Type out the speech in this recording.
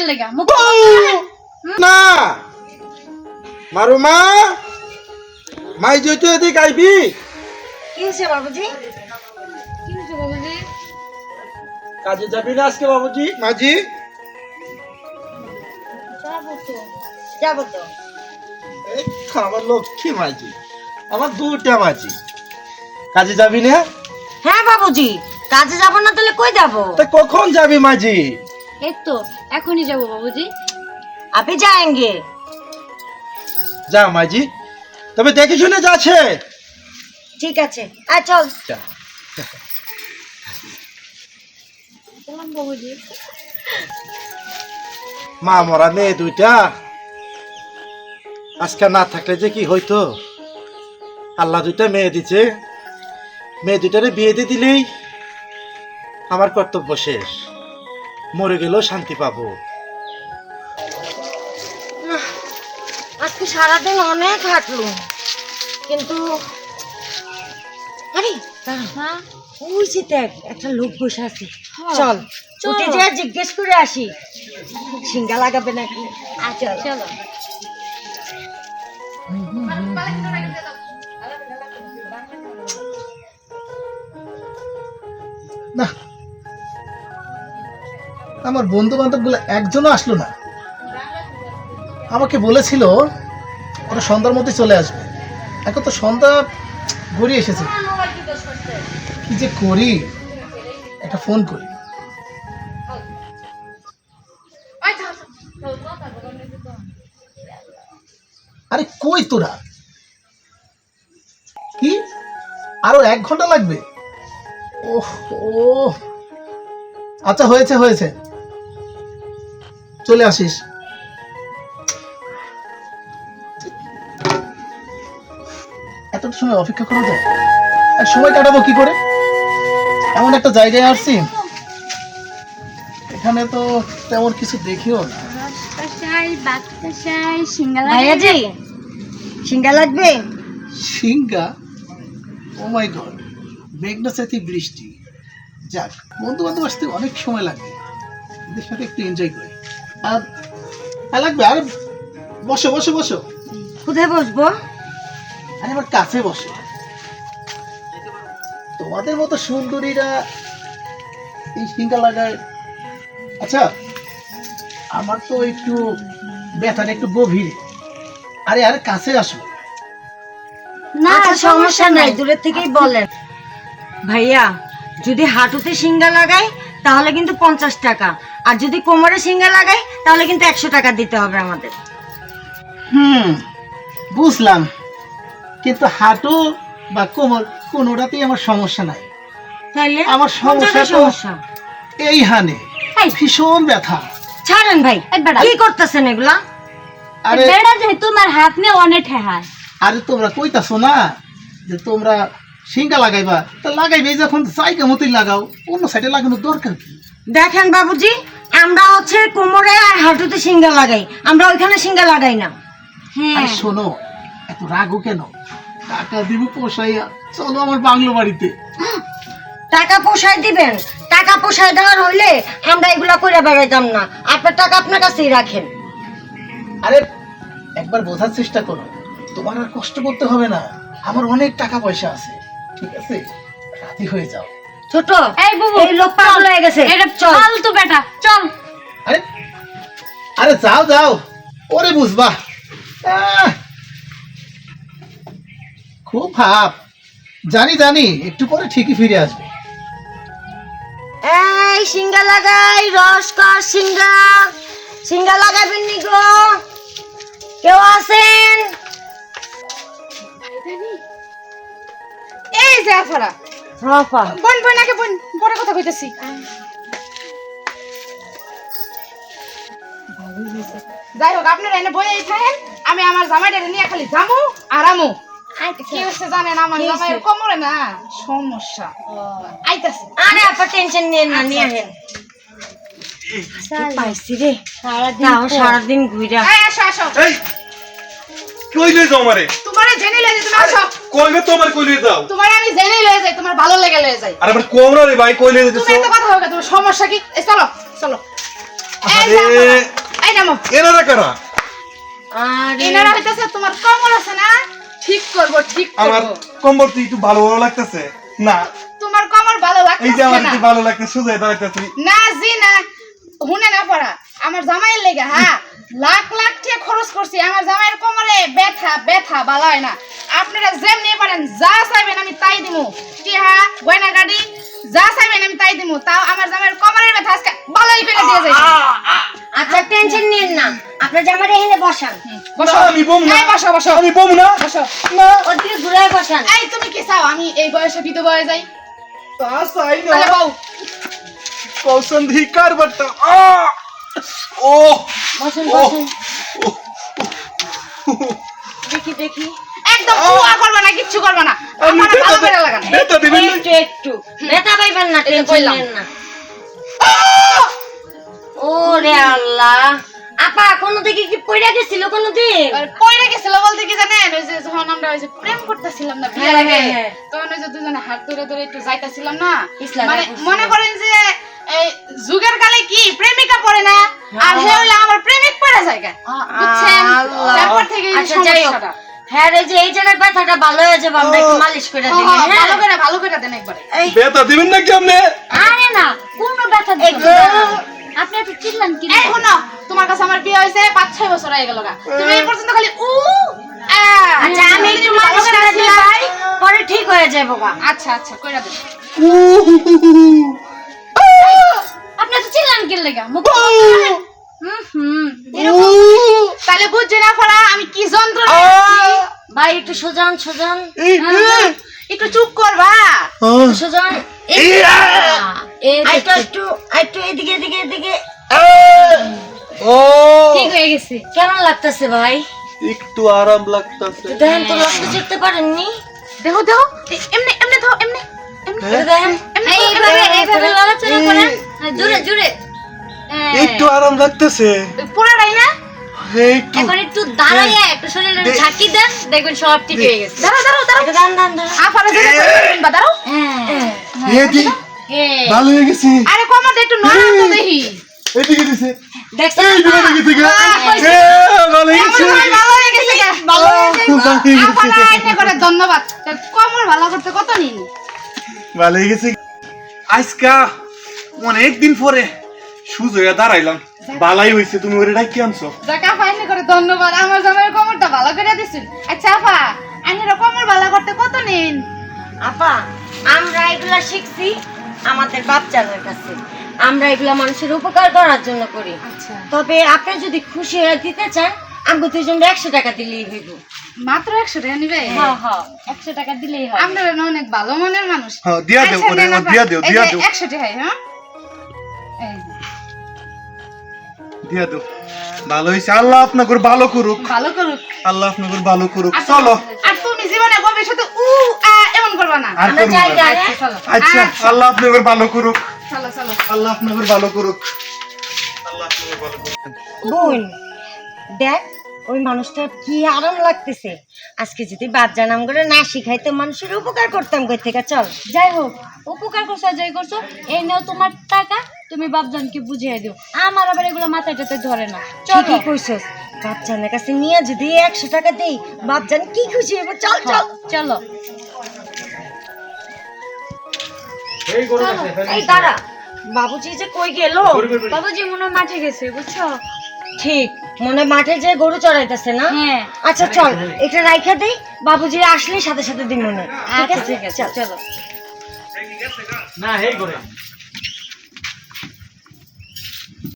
কে লেগা মুখ না! মারু মা! মাই যেহেতু এদিক আইবি। কি হয়েছে বাবুজি? কি হয়েছে বাবুজি? কাজে যাবি না আজকে বাবুজি? মাঝি? যাব তো যাব তো। আমার লক্ষ্মী মাঝি আমার দুটা মাঝি। কাজে যাবি না? হ্যাঁ বাবুজি কাজে যাব না তাহলে কই যাব? তা কখন যাবি মাঝি? এই তো এখনই যাব বাবুজি। আপনি যাएंगे যা মাঝি তবে দেখে শুনে যাচ্ছে ঠিক আছে। আর চল। বাবুজি? মা মরা মেয়ে দুইটা। আজকে না থাকলে যে কি হইতো? আল্লাহ দুইটা মেয়ে দিছে। মেয়ে দুইটারে বিয়ে দিয়ে দিলেই আমার কর্তব্য শেষ। মরে গেলেও শান্তি পাবো। আজকে সারাদিন অনেক হাঁটলুম। কিন্তু আরে হ্যাঁ? ওই যে দেখ একটা লোক বসে আছে। হ্যাঁ, চল। উঠে যা জিজ্ঞেস করে আসি। সিঙ্গা লাগাবে নাকি? চল। চলো। না আমার বন্ধু বান্ধবগুলো একজনও আসলো না। আমাকে বলেছিল, ওরা সন্ধ্যার মধ্যে চলে আসবে। এখন তো সন্ধ্যা গড়িয়ে এসেছে। কি যে করি? একটা ফোন করি। আরে কই তোরা? কি? আরও এক ঘণ্টা লাগবে? ওহ ও আচ্ছা হয়েছে হয়েছে। চলে আসিস। এতটা সময় অপেক্ষা করা যায় আর সময় কাটাবো কি করে? এমন একটা জায়গায় আসছি। এখানে তো তেমন কিছু দেখিও না। সিঙ্গা লাগবে। সিঙ্গা ও মাই গড মেঘনা সাথে বৃষ্টি। যাক বন্ধু বান্ধব আসতে অনেক সময় লাগবে এদের সাথে একটু এনজয় করি। আর আর লাগবে। আর বসো বসো বসো। কোথায় বসবো? আরে আমার কাছে বসো। তোমাদের মতো সুন্দরীরা এই সিঙ্গা লাগায়। আচ্ছা আমার তো একটু ব্যথাটা একটু গভীর। আরে আরে কাছে আসো। না আচ্ছা, সমস্যা নাই। দূরের থেকেই বলেন। ভাইয়া যদি হাঁটুতে সিঙ্গা লাগাই তাহলে কিন্তু পঞ্চাশ টাকা। আর যদি কোমরে সিঙ্গা লাগাই তাহলে কিন্তু একশো টাকা দিতে হবে আমাদের। হুম বুঝলাম। কিন্তু হাঁটু বা কোমর কোনোটাতেই আমার সমস্যা নাই। তাইলে? আমার সমস্যা তো- সমস্যা? এই হানে। ভীষণ ব্যথা। ছাড়েন ভাই। কি করতেছেন এগুলা? আরে বেড়া যে তোমার হাত নিয়ে অনেক ঠেহায় আরে তোমরা কইতাছো না যে তোমরা সিঙ্গা লাগাইবা তা লাগাইবে যখন জায়গা মতোই লাগাও অন্য সাইডে লাগানোর দরকার কি? দেখেন বাবুজি আমরা হচ্ছে কোমরে আর হাঁটুতে সিঙ্গা লাগাই আমরা ওইখানে সিঙ্গা লাগাই না। হ্যাঁ। আরে শোনো এত রাগও কেন? টাকা দিব পোষাইয়া চলো আমার বাংলো বাড়িতে। টাকা পোষায় দিবেন টাকা পোষায় দেওয়ার হইলে আমরা এগুলা করে বেড়াইতাম না আপনার টাকা আপনার কাছেই রাখেন। আরে একবার বোঝার চেষ্টা করো তোমার আর কষ্ট করতে হবে না আমার অনেক টাকা পয়সা আছে। ঠিক আছে? রাতি হয়ে যাও। ছোট এই বুবু এই লোক পাগল হয়ে গেছে। এটা চল। চল তো বেটা চল। আরে আরে যাও যাও। ওরে বুঝবা। খুব ভাব। জানি জানি একটু পরে ঠিকই ফিরে আসবে। এই সিঙ্গা লাগাই রস কর সিঙ্গা। সিঙ্গা লাগাবেন নি গো। কেউ আছেন? যে আফারা রফা বোন বোন আগে বোন পরে কথা কইতেছি। যাই হোক আপনারা এনে বই থাকেন আমি আমার জামাইটা নিয়ে খালি যামু আর আমু। কি হচ্ছে জানেন আমার কি জামাইয়ের কোমরে না সমস্যা। আইতাছে। আরে আপা টেনশন নিয়ে না নিয়ে আসেন। পাইছি রে? তাও সারাদিন ঘুরা আসো। আসো কই লই যাও তোমারে জেনে যাই তুমি আসো। কইলে তো আমার কই লই যাও তোমার আমি জেনে লয়ে যাই তোমার ভালো লেগে লয়ে যাই। আর আমার কোমরা রে ভাই কই লই তুমি এত কথা হবে তোমার সমস্যা কি? এই চলো চলো। এই আরে আপনারা। এই নামো। এনারা কারা? আরে। এনারা হইতেছে তোমার কমর আছে না? ঠিক করব ঠিক করব আমার করব। কম্বর তো একটু ভালো ভালো লাগতেছে। না। তোমার কমর ভালো লাগতেছে এই যে আমার না। একটু ভালো লাগতেছে সুজাই লাগতেছে না জি না। হুনে না পড়া। আমার জামাইয়ের লেগে হ্যাঁ লাখ লাখ টাকা খরচ করছি। আমার জামাইয়ের কোমরে ব্যথা ব্যথা ভালো হয় না। আপনারা যেমনি পারেন যা চাইবেন আমি তাই দিমু। টিহা গয়না গাড়ি যা চাইবেন আমি তাই দিব তাও আমার জামাইয়ের কোমরের ব্যথা আজকে ভালোই করে দিয়ে যাই আচ্ছা টেনশন নিন না। আপনার জামাটা এখানে বসান। বসো। আমি বম না। বসো বসো। আমি বম না। বসো। না। ওদিকে ঘুরে বসান। এই তুমি কি চাও? আমি এই বয়সে বিধবা হয়ে যাই। তা চাই না। তাহলে বউ। কৌসন্ধি কারবারটা আ! ও। বসেন! বসেন। দেখি দেখি। একদম কুয়া করবে না কিচ্ছু করবে না। আমার ভালো করে লাগান। ব্যথা দিবেন না? একটু একটু। ব্যথা পাইবেন না টেনশন কইলাম। নেন না। ওরে আল্লাহ। আপা কোনো দিকে কি পড়ে গেছিল কোনো দিন পয়রা গেছিল বলতে কি জানেন? ওই যে যখন আমরা ওই যে প্রেম করতেছিলাম না বিয়ের হ্যাঁ, আগে হ্যাঁ, হ্যাঁ। তখন ওই যে দুজনে হাত ধরে ধরে একটু যাইতাছিলাম না? মানে মনে করেন যে এই যুগের কালে কি প্রেমিকা পড়ে না? আর হে হইল আমার প্রেমিক পড়ে জায়গা বুঝছেন? তারপর থেকে এই আচ্ছা, যাই হোক। হ্যাঁ এই যে এই জায়গার ব্যথাটা ভালো হয়ে যাবে আমরা একটু মালিশ করে দিই হ্যাঁ, ভালো করে ভালো করে দেন একবারে। ব্যথা দিবেন আপনি? আরে না কোনো ব্যথা দিও আপনি এত চিল্লান কি এই শুনো তোমার কাছে আমার বিয়ে হয়েছে পাঁচ ছয় বছর হয়ে গেল গা। তুমি এই পর্যন্ত খালি উ আচ্ছা আমি একটু মালিশ করে করে ভাই পরে ঠিক হয়ে যাব গা। আচ্ছা আচ্ছা কইরা দেন। আপনি এত চিল্লান কি লেগা মুখ তাহলে বুঝছে না পড়া আমি কি যন্ত্র ভাই একটু সোজান সোজান। একটু চুপ করবা সোজান। এই আইটু একটু এদিকে এদিকে এদিকে। ও! ঠিক হয়ে গেছে। কেমন লাগতেছে ভাই? একটু আরাম লাগতেছে। দেখেন তো লক্ষ্য করতে পারেননি? দেখো দেখো। এমনি এমনি থাও এমনি এমনি দেখেন এইভাবে এইভাবে লড়াচড়া করেন। হ্যাঁ, জোরে জোরে হ্যাঁ। একটু আরাম লাগতেছে। পুরাটাই না? এখন একটু দাঁড়াইয়া একটু শরীরে ঝাঁকি দেন দেখবেন সব ঠিক হয়ে গেছে। দাঁড়াও দাঁড়াও দাঁড়াও। আফারা দাঁড়াও হ্যাঁ হ্যাঁ ভালো হয়ে গেছে। আরে একটু নড়া তো দেখি। এদিকে দিছে। হয়ে। হয়ে হয়ে ধন্যবাদ। কমর ভালো করতে কত নিন ভালো হয়ে গেছে। আজকা অনেক দিন সুজয়া দাঁড়াইলাম। বালাই হইছে তুমি ওরে ডাকি আনছো। জাকা ফাইনে করে ধন্যবাদ। আমার জামাইয়ের কমরটা ভালো করে দিছেন। আচ্ছা আইনের কমর ভালো করতে কত নিন? আপা আমরা এগুলা শিখছি আমাদের বাচ্চাদের কাছে। আমরা এগুলা মানুষের উপকার করার জন্য করি। আচ্ছা। তবে আপনি যদি খুশি হয়ে দিতে চান আমাকে দুজন একশো টাকা দিলেই হইব। মাত্র একশো টাকা নিবে? হ্যাঁ হ্যাঁ একশো টাকা দিলেই হয় না অনেক ভালো মনের মানুষ। হ্যাঁ দিয়া দেও আচ্ছা, নেন দিয়া দেও দিয়া দেও। একশো টাকায় হ্যাঁ? দিয়া দু ভালো হইছে। আল্লাহ আপনাকে ভালো করুক। ভালো করুক। আল্লাহ আপনাকে ভালো করুক। চলো। আর তুমি জীবনে ভবিষ্যতে উ আ এমন করবা না। আর যাই না। আচ্ছা চলো। আচ্ছা। আল্লাহ আপনাকে ভালো করুক। চলো চলো। আল্লাহ আপনাকে ভালো করুক। আল্লাহ আপনাকে ভালো করুক। বোন দেখ ওই মানুষটা কি আরাম লাগতেছে? আজকে যদি বাচ্চা নাম করে না শিখাইতো মানুষের উপকার করতাম কই থেকে? চল। যাই হোক উপকার করছ যাই করছ এই নাও তোমার টাকা তুমি বাপজানকে বুঝিয়ে দিও। আমার আবার এগুলো মাথায় টাথায় ধরে না। চলো। ঠিকই কইছস। বাপজানের কাছে নিয়ে যদি একশো টাকা দেই বাপজান কি খুশি হবে চল চল। চলো। এই দাঁড়া। বাবুজি যে কই গেল? বাবুজি মনে মাঠে গেছে বুঝছ? ঠিক মনে হয় মাঠে যে গরু চড়াইতেছে না? হ্যাঁ। আচ্ছা চল এটা রাইখা দেই বাবুজি আসলে সাথে সাথে দিন মনে ঠিক আচ্ছা আছে? ঠিক আছে চল। চলো। না হে করে